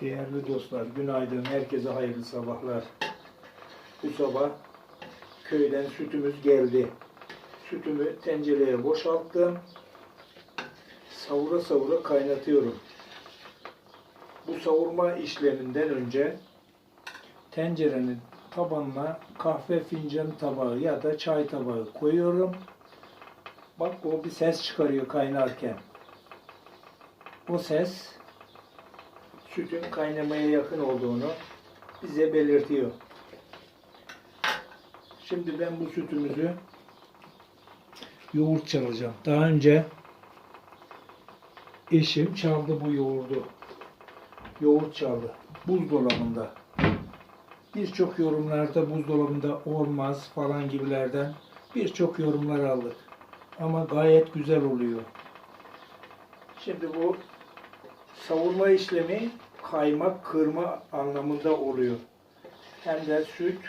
Değerli dostlar, günaydın. Herkese hayırlı sabahlar. Bu sabah köyden sütümüz geldi. Sütümü tencereye boşalttım. Savura savura kaynatıyorum. Bu savurma işleminden önce tencerenin tabanına kahve fincanı tabağı ya da çay tabağı koyuyorum. Bak o bir ses çıkarıyor kaynarken. O ses sütün kaynamaya yakın olduğunu bize belirtiyor. Şimdi ben bu sütümüzü yoğurt çalacağım. Daha önce eşim çaldı bu yoğurdu. Yoğurt çaldı. Buzdolabında. Birçok yorumlarda buzdolabında olmaz falan gibilerden birçok yorumlar aldık. Ama gayet güzel oluyor. Şimdi bu savurma işlemi kaymak kırma anlamında oluyor. Hem de süt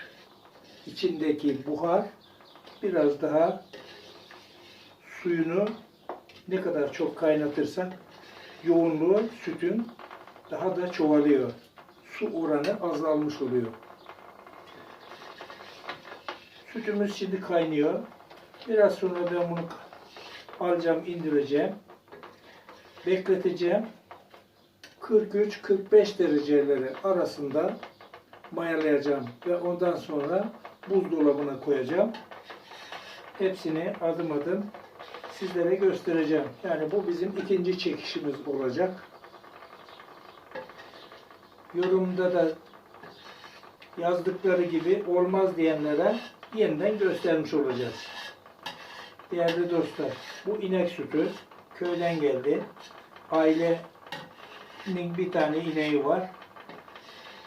içindeki buhar biraz daha suyunu ne kadar çok kaynatırsak yoğunluğu sütün daha da çoğalıyor. Su oranı azalmış oluyor. Sütümüz şimdi kaynıyor. Biraz sonra ben bunu alacağım, indireceğim. Bekleteceğim. 43-45 dereceleri arasında mayalayacağım ve ondan sonra buzdolabına koyacağım. Hepsini adım adım sizlere göstereceğim. Yani bu bizim ikinci çekişimiz olacak. Yorumda da yazdıkları gibi olmaz diyenlere yeniden göstermiş olacağız. Değerli dostlar, bu inek sütü köyden geldi. Ailenin bir tane ineği var.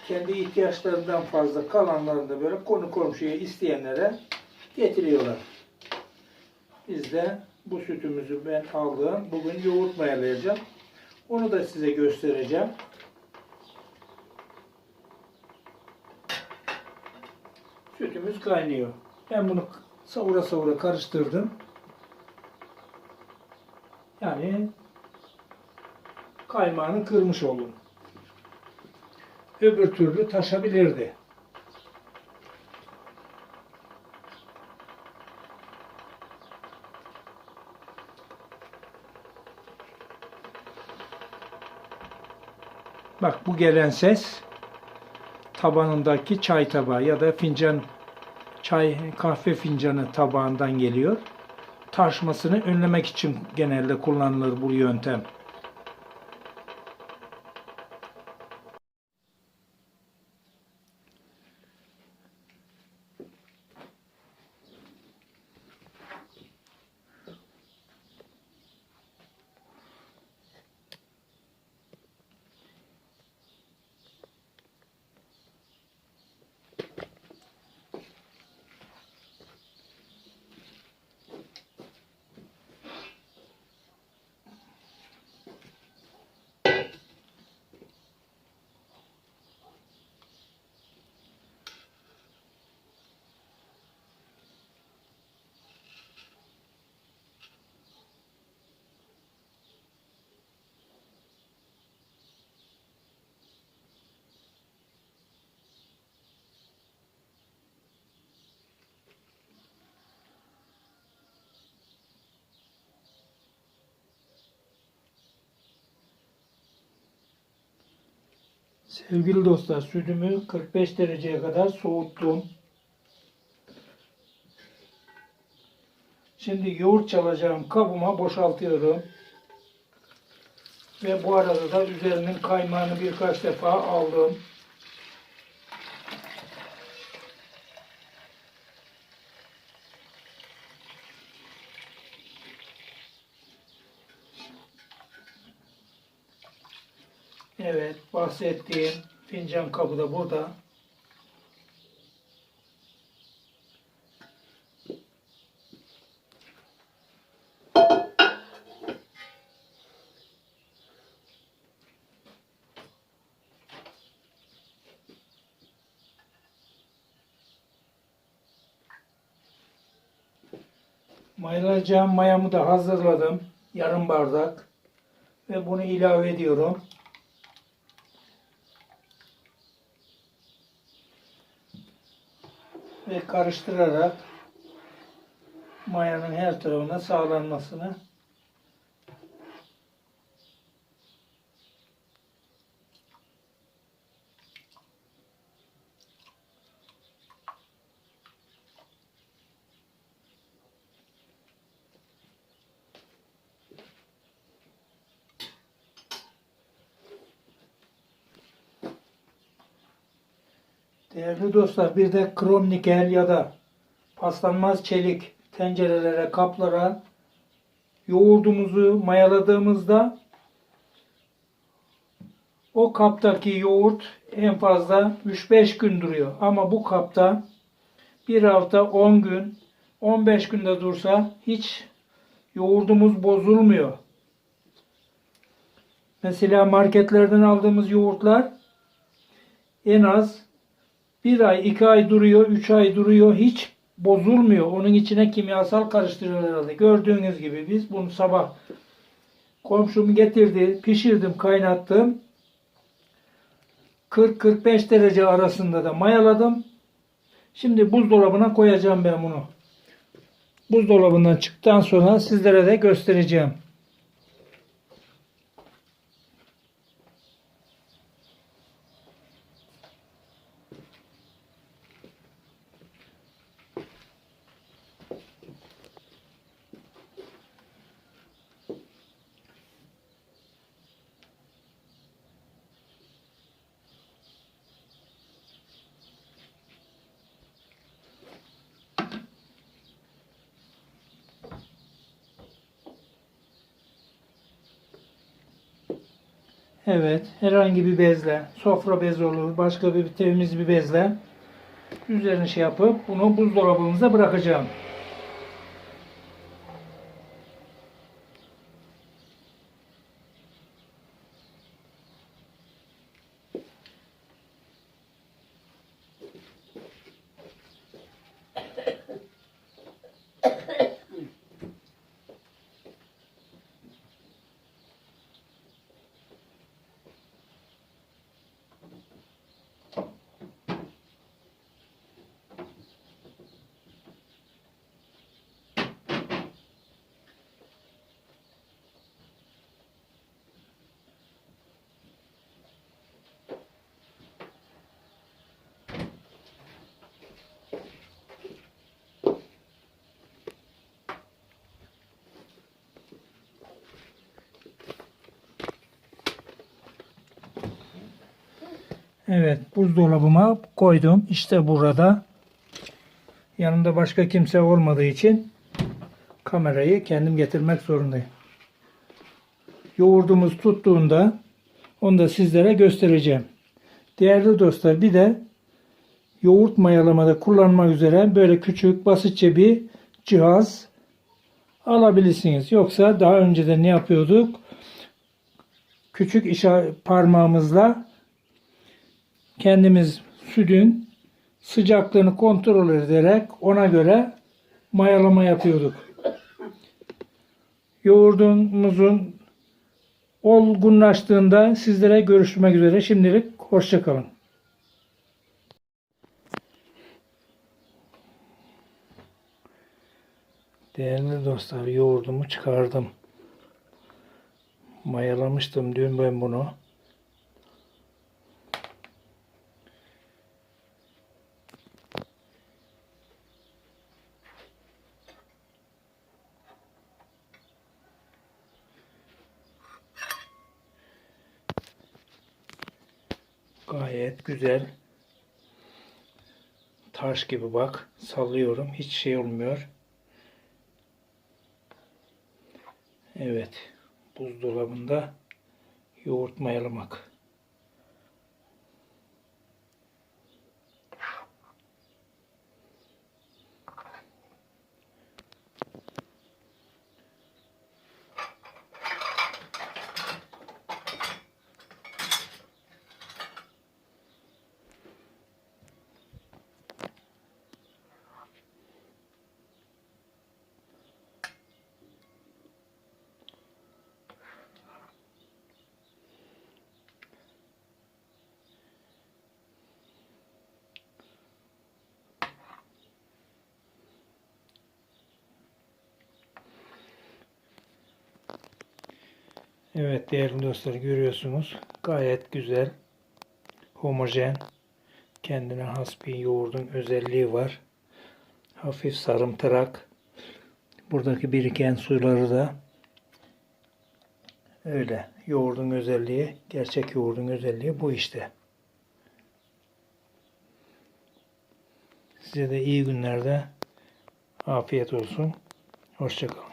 Kendi ihtiyaçlarından fazla kalanlarını da böyle konu komşuya isteyenlere getiriyorlar. Biz de bu sütümüzü ben aldım. Bugün yoğurt mayalayacağım. Onu da size göstereceğim. Sütümüz kaynıyor. Ben bunu savura savura karıştırdım. Yani kaymağını kırmış oldum. Öbür türlü taşabilirdi. Bak bu gelen ses tabanındaki çay tabağı ya da fincan çay kahve fincanı tabağından geliyor. Taşmasını önlemek için genelde kullanılır bu yöntem. Sevgili dostlar sütümü 45 dereceye kadar soğuttum. Şimdi yoğurt çalacağım kabıma boşaltıyorum. Ve bu arada da üzerinin kaymağını birkaç defa aldım. Evet, bahsettiğim fincan kabı da burada. Mayalayacağım mayamı da hazırladım. Yarım bardak. Ve bunu ilave ediyorum. Ve karıştırarak mayanın her tarafına sağlanmasını Değerli dostlar bir de krom nikel ya da paslanmaz çelik tencerelere, kaplara yoğurdumuzu mayaladığımızda o kaptaki yoğurt en fazla 3-5 gün duruyor. Ama bu kapta bir hafta 10 gün 15 günde dursa hiç yoğurdumuz bozulmuyor. Mesela marketlerden aldığımız yoğurtlar en az bir ay, iki ay duruyor, üç ay duruyor. Hiç bozulmuyor. Onun içine kimyasal karıştırıyorlar herhalde. Gördüğünüz gibi biz bunu sabah komşum getirdi, pişirdim, kaynattım. 40-45 derece arasında da mayaladım. Şimdi buzdolabına koyacağım ben bunu. Buzdolabından çıktıktan sonra sizlere de göstereceğim. Evet, herhangi bir bezle, sofra bezi olur, başka bir temiz bir bezle üzerine şey yapıp bunu buzdolabımıza bırakacağım. Evet, buzdolabıma koydum. İşte burada. Yanımda başka kimse olmadığı için kamerayı kendim getirmek zorundayım. Yoğurdumuz tuttuğunda onu da sizlere göstereceğim. Değerli dostlar bir de yoğurt mayalamada kullanmak üzere böyle küçük basitçe bir cihaz alabilirsiniz. Yoksa daha önceden ne yapıyorduk? Küçük parmağımızla kendimiz sütün sıcaklığını kontrol ederek ona göre mayalama yapıyorduk. Yoğurdumuzun olgunlaştığında sizlere görüşmek üzere. Şimdilik hoşçakalın. Değerli dostlar yoğurdumu çıkardım. Mayalamıştım dün ben bunu. Gayet güzel. Taş gibi bak. Sallıyorum. Hiç şey olmuyor. Evet. Buzdolabında yoğurt mayalamak. Evet değerli dostlar görüyorsunuz. Gayet güzel. Homojen. Kendine has bir yoğurdun özelliği var. Hafif sarımtırak. Buradaki biriken suları da öyle. Yoğurdun özelliği, gerçek yoğurdun özelliği bu işte. Size de iyi günlerde afiyet olsun. Hoşçakalın.